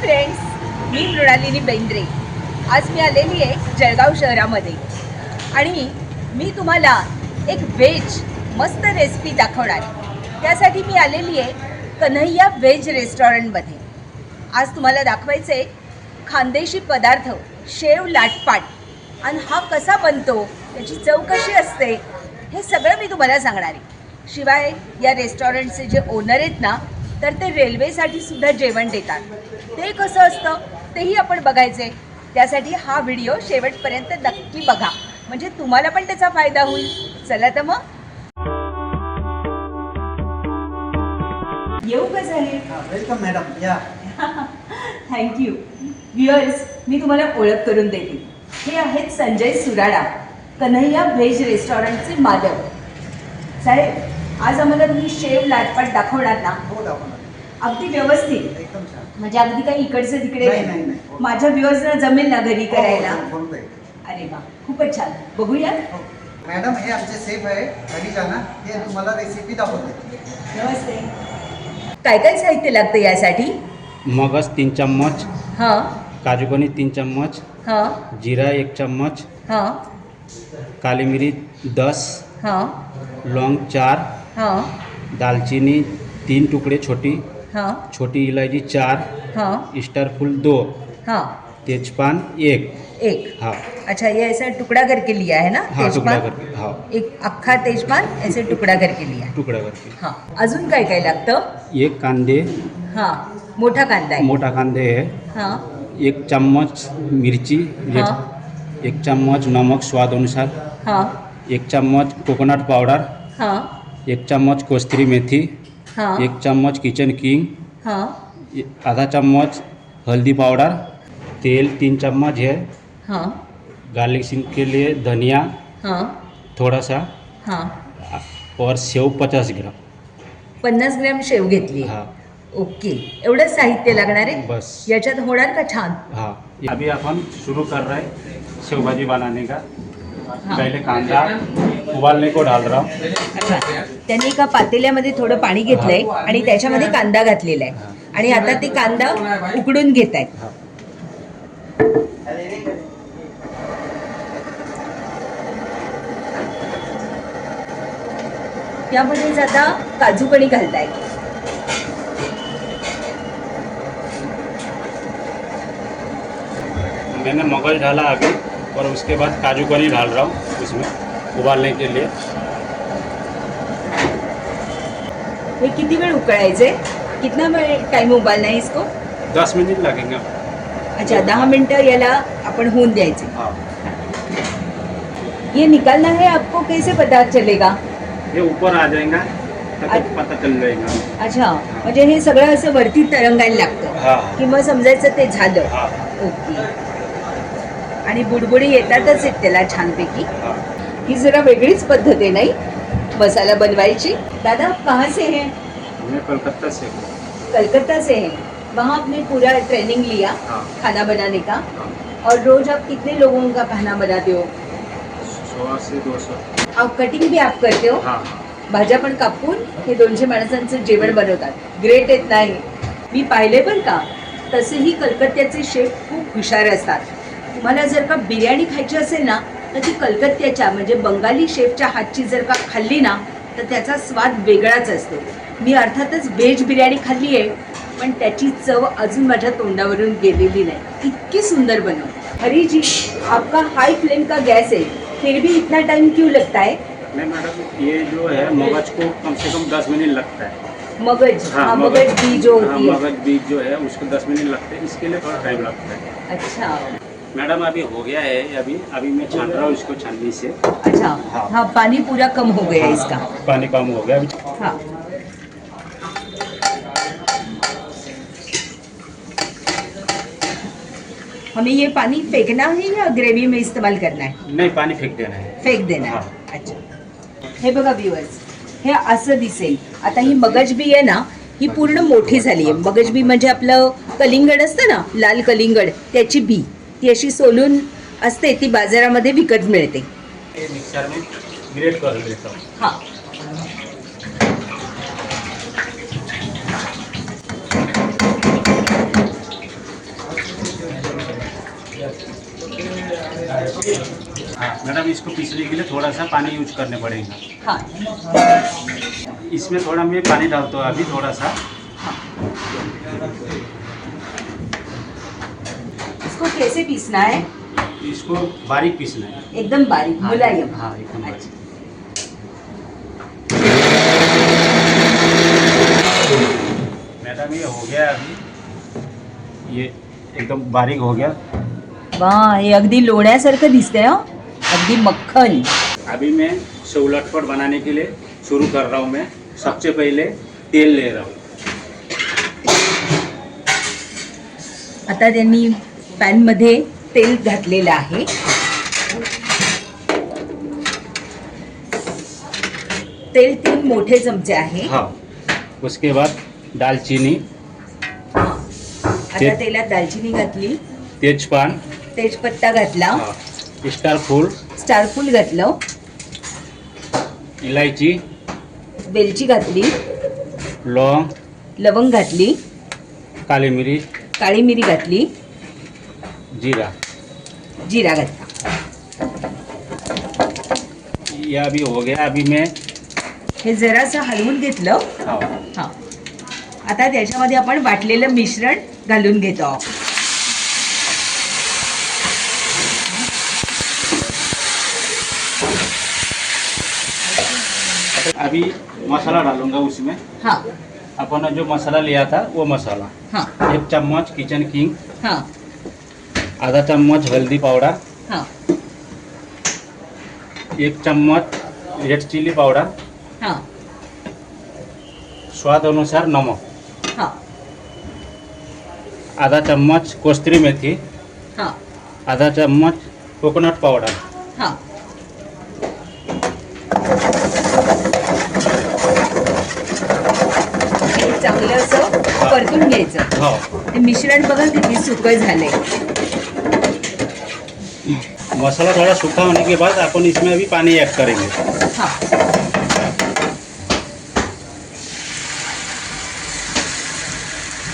Friends मी मृणालिनी बेंद्रे. आज मी आलेली आहे जळगाव शहरामध्ये. आणि मी तुम्हाला एक व्हेज मस्त रेसिपी दाखवणार. त्यासाठी मी आलेली आहे कन्हैया व्हेज रेस्टॉरंटमध्ये आज तुम्हाला दाखवायचं आहे खानदेशी पदार्थ शेव लाटपाट. आणि हा कसा बनतो त्याची चव कशी असते हे सगळं मी तुम्हाला सांगणार आहे. शिवाय या रेस्टॉरंटचे जे ओनर आहेत ना तर ते रेल्वेसाठी सुद्धा जेवण देतात. ते कसं असतं? तेही आपण बघायचे. त्यासाठी हा व्हिडिओ शेवटपर्यंत नक्की बघा. म्हणजे तुम्हाला पण त्याचा फायदा होईल. चला तर मग. येऊ का झाले? वेलकम मॅडम या. थँक्यू व्ह्युअर्स मी तुम्हाला ओळख करून देते. हे आहेत संजय सुराडा कन्हैया व्हेज रेस्टॉरंटचे मालक. साहेब आज आम्हाला तुम्ही शेव लाटपाट दाखवणार ना? हो दाखवणार. अगदी व्यवस्थित. एकदम छान. म्हणजे अगदी काही इकडचे तिकडे नाही, नाही, नाही. माझ्या व्ह्युअर्सना जमेल ना घरी करायला? हो, हो, बोलतोय. अरे वा खूपच छान. बघूया. हो. मॅडम हे आमचे सेफ आहे. हरिजाना हे तुम्हाला रेसिपी दाखवते नमस्ते. काय काय साहित्य लागतं यासाठी? मगज तीन चम्मच. हां. काजू पनीर तीन चम्मच. हां. जीरा एक चम्मच. हां. काली मिरी दस. हां. लौंग चार. हां. दालचीनी तीन टुकड़े छोटी हां. छोटी इलायची चार हां. स्टार फूल दो हां. तेजपान एक. एक. हाँ. अच्छा ये ऐसा टुकड़ा करके लिया है ना? हाँ टुकड़ा करके हाँ. एक अख्खा तेजपान ऐसे तुकडा करके लिया टुकड़ा करके हां. अजून काय काय लागतं? एक कांदे. हां. मोठा कांदा आहे. मोटा कांदे है. हां. एक चम्मच मिर्ची हाँ। एक चम्मच नमक स्वाद अनुसार. हां. एक चम्मच कोकोनट पाउडर हां. एक चम्मच कस्तूरी मेथी हां। एक चम्मच किचन किंग हां। आधा चम्मच हल्दी पाउडर तेल तीन चम्मच है। हां। गार्लिक के लिए धनिया हां। थोड़ा सा हां। और सेव पचास ग्राम। पन्नास ग्रॅम शेव घेतली. हाँ। ओके. एवढं साहित्य लागणार आहे? बस. याच्यात होणार का छान? हाँ. अभी अपन शुरू कर रहे हैं सेव भाजी बनाने का. हाँ। पहले कांदा उबालने को डाल रहा हूँ अच्छा. त्यांनी एका पातेल्यामध्ये थोडं पाणी घेतलंय आणि त्याच्यामध्ये कांदा घातलेला आहे आणि आता ते कांदा उकडून घेत आहेत हाँ त्यामध्येच आता काजू कणी घालतायत. मैंने मगज डाला अभी और उसके बाद काजू कनी डाल रहा हूँ उसमें उबालने के लिए। हे किती वेळ उकळायचे? कितना वेळ टाइम उबालना है इसको? दस मिनट लगेंगे। अच्छा दहा मिनिटं याला आपण होऊन द्यायचे. हाँ. ये निकालना है आपको? कैसे पता चलेगा? ये ऊपर आ जाएगा तक पता चल जाएगा। अच्छा म्हणजे हे सगळं असं वरती तरंगायला लागतं. हाँ. की मग समजायचं ते झालं. हाँ. ओके. आणि बुडबुडी येतातच आहेत त्याला छानपैकी. हाँ. ही जरा वेगळीच पद्धत आहे नाही? मसाला बनवायची. दादा आप कहाँ से हैं? मैं कोलकाता से हूँ। कलकत्ता से हैं. वहाँ आपने पूरा ट्रेनिंग लिया हाँ। खाना बनाने का? हाँ। और रोज आप कितने लोगों का खाना बनाते हो? सौ से दो सौ। आप कटिंग भी आप करते हो? हाँ भाज्या पण कापून हे दोनशे माणसांचं जेवण बनवतात. ग्रेट येत नाही? मी पाहिले पण का? तसेही कलकत्त्याचे शेफ खूप हुशार असतात. तुम्हाला जर का बिर्याणी खायची असेल ना तर ती कलकत्त्याच्या म्हणजे बंगाली शेफच्या हातची जर का खाल्ली ना तर त्याचा स्वाद वेगळाच असतो. मी अर्थातच व्हेज बिर्याणी खाल्ली आहे पण त्याची चव अजून माझ्या तोंडावरून गेलेली नाही. इतकी सुंदर बनव. हरी जी आपका हाई फ्लेम का गैस है फिर भी इतना टाइम क्यों लगता है? नहीं मैडम ये जो है मगज को कम से कम दस मिनट लगता है। मगज हाँ मगज। बीज जो है मगज बीज जो है उसको दस मिनट लगते हैं इसके लिए थोड़ा टाइम लगता है। अच्छा। मैडम अभी हो गया है अभी अभी मैं छान रहा हूँ इसको छाननी से। अच्छा हाँ। हाँ पानी पूरा कम हो गया हाँ, इसका। पानी कम हो गया। अभी हाँ। हमें ये पानी फेंकना है या ग्रेवी में इस्तेमाल करना है? नहीं पानी फेंक देना है। फेक देना हा. आहे अच्छा। हे बघा व्ह्युअर्स हे असं दिसेल। आता ही मगजबी आहे ना ही पूर्ण मोठी झाली आहे. मगजबी म्हणजे आपलं कलिंगड असतं ना लाल कलिंगड त्याची बी. ही अशी सोलून असते ती बाजारामध्ये विकत मिळते. हां इसको पिसने के लिए थोड़ा सा पानी यूज करने पड़ेगा। हाँ। इसमें थोड़ा मैं पानी डालता अभी थोड़ा सा। हाँ। कैसे पीसना है? इसको बारीक पीसना है। एकदम बारीक मुलायम। हाँ एकदम अच्छा। मैडम ये हो गया अभी। ये एकदम बारीक हो गया। वा हे अगदी लोण्यासारखं दिसतंय हं। अगदी मक्खन। अभी मैं सेव लटपट बनाने के लिए शुरू कर रहा हूँ मैं। सबसे पहले तेल ले रहा हूँ। आता त्यांनी पॅनमध्ये तेल घातलेलं आहे. तेल तीन मोठे चमचे आहे. हाँ. उसके बाद दालचीनी. आता ते- तेलात दालचिनी घातली. तेजपान. तेजपत्ता घातला. हाँ, स्टार फूल. स्टारफूल घातलं. इलायची. वेलची घातली. लौंग लवंग घातली. काली मिरी. काळी मिरी घातली. जीरा. जिरा घातला. ये अभी हो गया अभी मैं हे जरासं हलवून घेतलं. हाँ हां आता त्याच्यामध्ये आपण वाटलेलं मिश्रण घालून घेतो आहोत. अभी मसाला डालूंगा उसमें हां अपन ने जो मसाला लिया था वो मसाला. हां एक चम्मच किचन किंग. हां आधा चम्मच हल्दी पाउडर हां. एक चम्मच रेड चिली पाउडर हां. स्वाद अनुसार नमक. हां. आधा चम्मच कोस्तरी मेथी. हां. आधा चम्मच कोकोनट पाउडर हां. हे चांगलं असं परतून घ्यायचं. हाँ. हे मिश्रण बघा किती सुकं झालंय. मसाला थोड़ा सूखा होने के बाद अपन इसमें अभी पानी ऐड करेंगे। हां।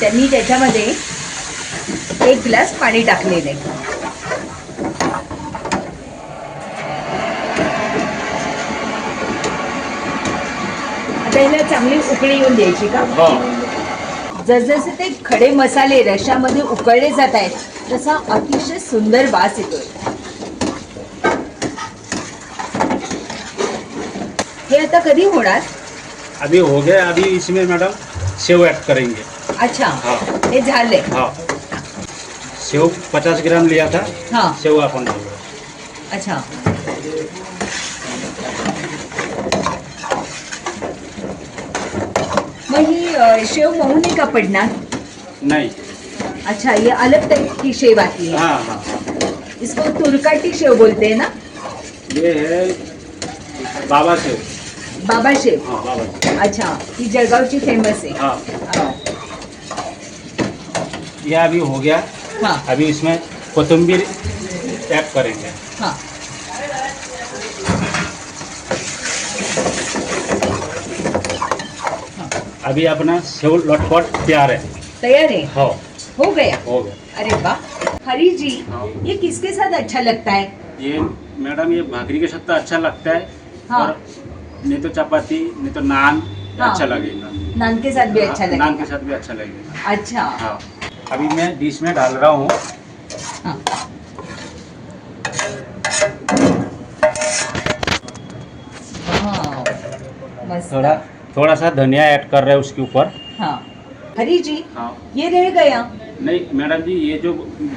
त्यांनी त्याच्यामध्ये एक ग्लास पाणी टाकलेलं आहे. आता ह्याला चांगली उकळी येऊन द्यायची का? हाँ. जसजसे ते खडे मसाले रश्यामध्ये उकळले जात आहेत तसा अतिशय सुंदर वास येतोय. आता कधी होणार? अभी हो गया अभी इसमें मैडम सेव ऐड करेंगे। अच्छा हाँ। हे झालंय हाँ। सेव पचास ग्राम लिया था हा। सेव अपन डाल रहे अच्छा। मग ही अ, शेव मऊ नाही का पडणार नहीं। अच्छा ये अलग टाइप की शेव आती है। हाँ हाँ। इसको तुरकाटी शेव बोलते हैं ना? ये है बाबा सेव बाबा शेव हाँ बाबा अच्छा ही जळगावची फ़ेमस आहे. हाँ. हा. ये अभी हो गया. हा. अभी इसमें कोथिम्बीर ऐड करेंगे. हा. अभी अपना सेव लटपट तैयार है. तैयार है? हाँ. हो गया? हो गया. अरे वाह. हरी जी हाँ। ये किसके साथ अच्छा लगता है? ये मैडम ये भाकरी के साथ तो अच्छा लगता है. हाँ। और नहीं तो चपाती नहीं तो नान हाँ। अच्छा लगेगा। नान के साथ भी अच्छा हाँ, नान के साथ भी अच्छा लगेगा। अच्छा। हाँ। अभी मैं डिश में डाल रहा हूँ। हाँ। थोड़ा थोड़ा सा धनिया ऐड कर रहे हैं उसके ऊपर। हाँ। हरी जी हाँ। ये रह गया। नहीं मैडम जी ये जो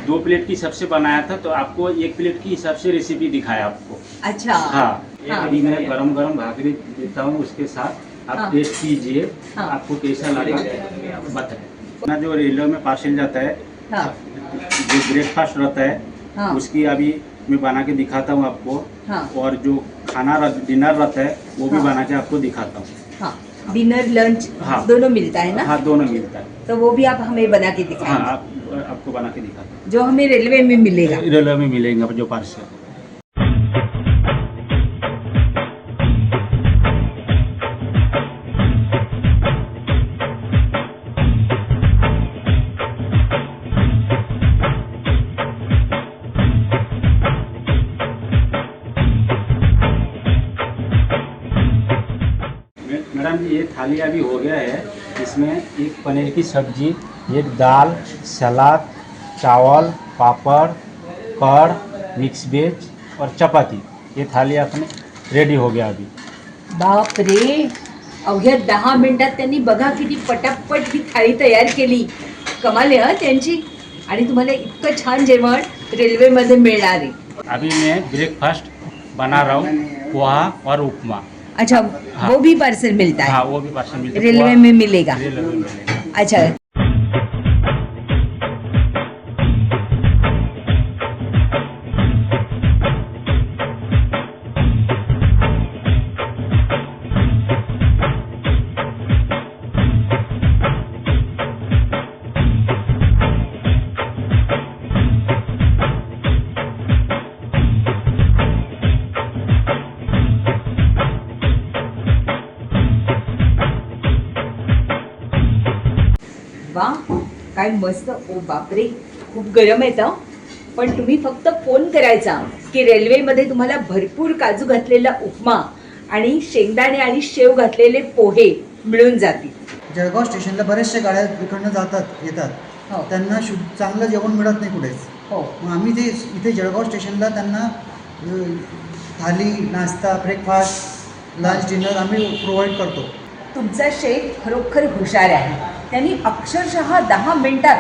दो प्लेट की सबसे बनाया था तो आपको एक प्लेट की हिसाब से रेसिपी दिखाया आपको। अच्छा। हाँ। ये हाँ। अभी मैं गरम गरम भाकरी देता हूँ उसके साथ आप हाँ। टेस्ट कीजिए। हाँ। आपको कैसा लगा बताए। अपना जो रेलवे में पार्सल जाता है हाँ। जो ब्रेकफास्ट रहता है हाँ। उसकी अभी मैं बना के दिखाता हूँ आपको। हाँ। और जो खाना रह- डिनर रहता है वो भी हाँ। बना के आपको दिखाता हूँ। हाँ। डिनर लंच हाँ। दोनों मिलता है ना? हाँ दोनों मिलता है। तो वो भी आप हमें बना के हाँ दिखाएँगे। आप आपको बना के दिखाता जो हमें रेलवे में मिलेगा। रेलवे में मिलेगा जो पार्सल थाली अभी हो गया है इसमें एक पनीर की सब्ज़ी एक दाल सलाद चावल पापड़ कढ़ मिक्स वेज और चपाती। ये थाली अपने रेडी हो गया अभी। बाप रे अवघ्या दहा मिनिटात त्यांनी बघा किती पटापट ही थाळी तयार केली. कमाल आहे हं त्यांची? आणि तुम्हाला इतकं छान जेवण रेल्वेमध्ये मिळणार आहे. अभी मैं ब्रेकफास्ट बना रहा हूँ पोहा और उपमा। अच्छा हाँ। वो भी पार्सल मिलता है। हाँ वो भी पार्सल मिलता है। रेलवे में मिलेगा। रेलवे में मिलेगा। अच्छा वा काय मस्त ओ बापरे खूप गरम येतं पण तुम्ही फक्त फोन करायचा की रेल्वेमध्ये तुम्हाला भरपूर काजू घातलेला उपमा आणि शेंगदाणे आणि शेव घातलेले पोहे मिळून जातील. जळगाव स्टेशनला बऱ्याचशा गाड्या इकडनं जातात येतात. हो. त्यांना शु चांगलं जेवण मिळत नाही कुठेच. हो. मग आम्ही ते इथे जळगाव स्टेशनला त्यांना अ, थाली नाश्ता ब्रेकफास्ट लंच डिनर आम्ही प्रोव्हाइड करतो. तुमचा शेफ खरोखर हुशार आहे. त्यांनी अक्षरशः दहा मिनिटात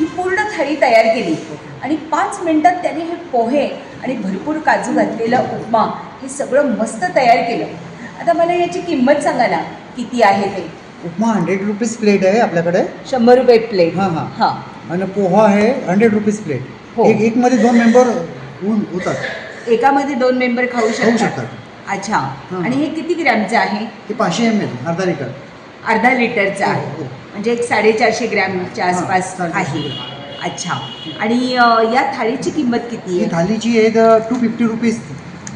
ही पूर्ण थाळी तयार केली. आणि पाच मिनिटात त्याने हे पोहे आणि भरपूर काजू घातलेला उपमा हे सगळं मस्त तयार केलं. आता मला याची किंमत सांगा ना किती आहे ते? उपमा हंड्रेड रुपीज प्लेट आहे आपल्याकडे. शंभर रुपये प्लेट हां हां. हां. आणि पोहा आहे हंड्रेड रुपीज प्लेट हो. एक एकमध्ये दोन मेंबर होऊन होतात. एकामध्ये दोन मेंबर खाऊ खाऊ शकतात? शकतात. अच्छा. आणि हे किती ग्रॅमचं आहे? ते पाचशे एम एल अर्धा लिटर. अर्धा लिटरचं हो, आहे. हो. म्हणजे एक साडेचारशे ग्रॅमच्या आसपास आहे. अच्छा. आणि अ, या थाळीची किंमत किती ही आहे? थालीची एक टू फिफ्टी रुपीज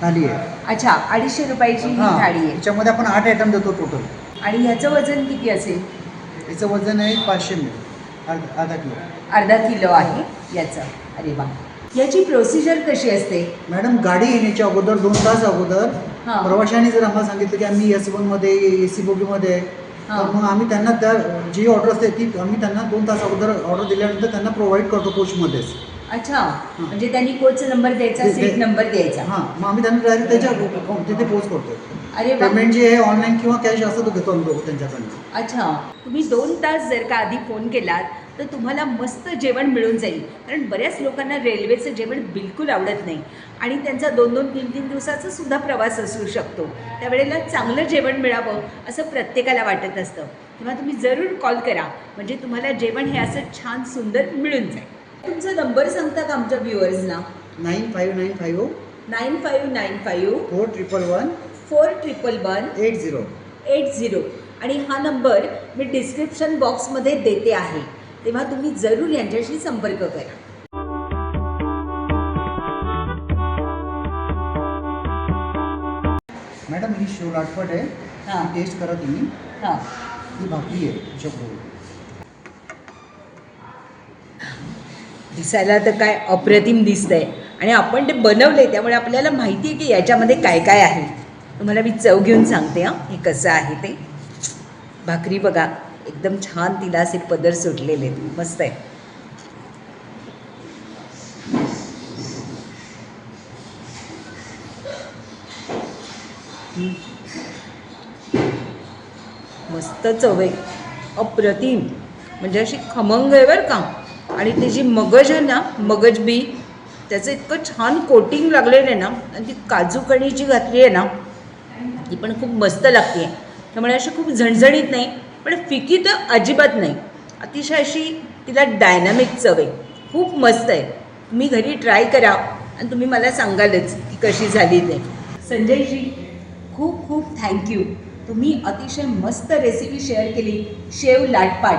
थाली आहे. अच्छा अडीचशे रुपयाची ही हां थाळी आहे. त्याच्यामध्ये आपण आठ आयटम देतो टोटल आणि ह्याचं वजन किती असेल? याचं वजन आहे पाचशे एम एल अर्धा किलो. अर्धा किलो आहे याचं. अरे वा. याची प्रोसिजर कशी असते? मॅडम गाडी येण्याच्या अगोदर दोन तास अगोदर हां. प्रवाशांनी जर आम्हाला सांगितलं की आम्ही एसमध्ये ए सी बोगीमध्ये आहे तर. मग आम्ही त्यांना त्या जी ऑर्डर असते ती आम्ही त्यांना दोन तास अगोदर ऑर्डर दिल्यानंतर त्यांना प्रोव्हाइड करतो कोचमध्येच अच्छा. म्हणजे त्यांनी कोच नंबर द्यायचा सीट नंबर द्यायचा. हां. मग आम्ही त्यांना डायरेक्ट त्याच्या account- तिथे पोच करतो अरे वा. पेमेंट जे आहे ऑनलाईन किंवा कॅश असं तो घेतो आम्ही त्यांच्याकडनं. अच्छा. तुम्ही दोन तास जर का आधी फोन केलात तर तुम्हाला मस्त जेवण मिळून जाईल. कारण बऱ्याच लोकांना रेल्वेचं जेवण बिलकुल आवडत नाही. आणि त्यांचा दोन दोन तीन तीन दिवसाचा सुद्धा प्रवास असू शकतो. त्यावेळेला चांगलं जेवण मिळावं असं प्रत्येकाला वाटत असतं. तेव्हा तुम्ही जरूर कॉल करा. म्हणजे तुम्हाला जेवण हे असं छान सुंदर मिळून जाईल. तुमचा नंबर सांगता का आमच्या व्ह्युअर्सना? Nine five nine five nine five nine five four triple one. Four triple one. Eight zero. Eight zero. आणि हा नंबर मी डिस्क्रिप्शन बॉक्समध्ये देते आहे. तेव्हा तुम्ही जरूर यांच्याशी संपर्क करा. मॅडम ही शेव लाटपट आहे. हां. टेस्ट करा तुम्ही. हां. ही भाकरी आहे दिसायला तर काय अप्रतिम दिसतंय. आणि आपण ते बनवले त्यामुळे आपल्याला माहिती आहे की याच्यामध्ये काय काय आहे. तुम्हाला मी चव घेऊन सांगते हां. हे कसं आहे ते. भाकरी बघा. एकदम छान तिला असे पदर सुटलेले मस्त आहे. मस्त चव आहे. अप्रतिम. म्हणजे अशी खमंग आहे बरं का. आणि ती जी मगज आहे ना मगज बी त्याचं इतकं छान कोटिंग लागलेलं आहे ना. आणि ती काजू कणी जी घातली आहे ना ती पण खूप मस्त लागते. त्यामुळे अशी खूप झणझणीत नाही. पण फिकी तर अजिबात नाही. अतिशय अशी तिला डायनामिक चव आहे. खूप मस्त आहे. तुम्ही घरी ट्राय करा आणि तुम्ही मला सांगालच की कशी झाली ते. संजयजी खूप खूप थँक्यू तुम्ही अतिशय मस्त रेसिपी शेअर केली. शेव लाटपाट.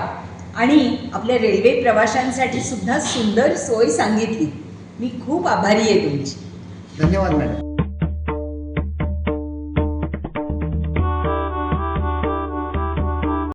आणि आपल्या रेल्वे प्रवाशांसाठी सुद्धा सुंदर सोय सांगितली. मी खूप आभारी आहे तुमची. धन्यवाद मॅडम